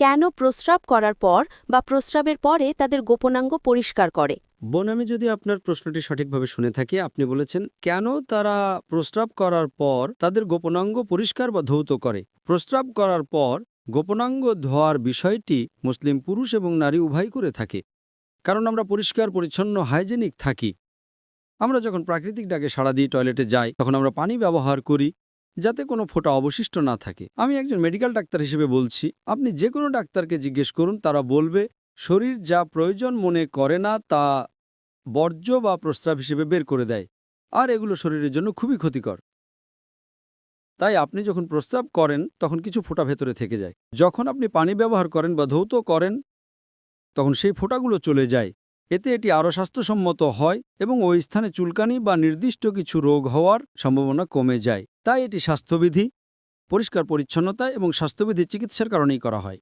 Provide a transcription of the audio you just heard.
কেন প্রস্রাব করার পর বা প্রস্রাবের পরে তাদের গোপনাঙ্গ পরিষ্কার করে? বোন, আমি যদি আপনার প্রশ্নটি সঠিকভাবে শুনে থাকি, আপনি বলেছেন, কেন তারা প্রস্রাব করার পর তাদের গোপনাঙ্গ পরিষ্কার বা ধৌত করে? প্রস্রাব করার পর গোপনাঙ্গ ধোয়ার বিষয়টি মুসলিম পুরুষ এবং নারী উভয় করে থাকে। কারণ আমরা পরিষ্কার, পরিচ্ছন্ন, হাইজেনিক থাকি। আমরা যখন প্রাকৃতিক ডাকে সাড়া দিয়ে টয়লেটে যাই, তখন আমরা পানি ব্যবহার করি যাতে কোনো ফোঁটা অবশিষ্ট না থাকে। আমি একজন মেডিকেল ডাক্তার হিসেবে বলছি, আপনি যে কোনো ডাক্তারকে জিজ্ঞেস করুন, তারা বলবে, শরীর যা প্রয়োজন মনে করে না, তা বর্জ্য বা প্রস্রাব হিসেবে বের করে দেয়। আর এগুলো শরীরের জন্য খুবই ক্ষতিকর। তাই আপনি যখন প্রস্রাব করেন, তখন কিছু ফোঁটা ভেতরে থেকে যায়। যখন আপনি পানি ব্যবহার করেন বা ধৌত করেন, তখন সেই ফোঁটাগুলো চলে যায়। এতে এটি আরও স্বাস্থ্যসম্মত হয় এবং ওই স্থানে চুলকানি বা নির্দিষ্ট কিছু রোগ হওয়ার সম্ভাবনা কমে যায়। তাই এটি স্বাস্থ্যবিধি, পরিষ্কার পরিচ্ছন্নতা এবং স্বাস্থ্যবিধি চিকিৎসার কারণেই করা হয়।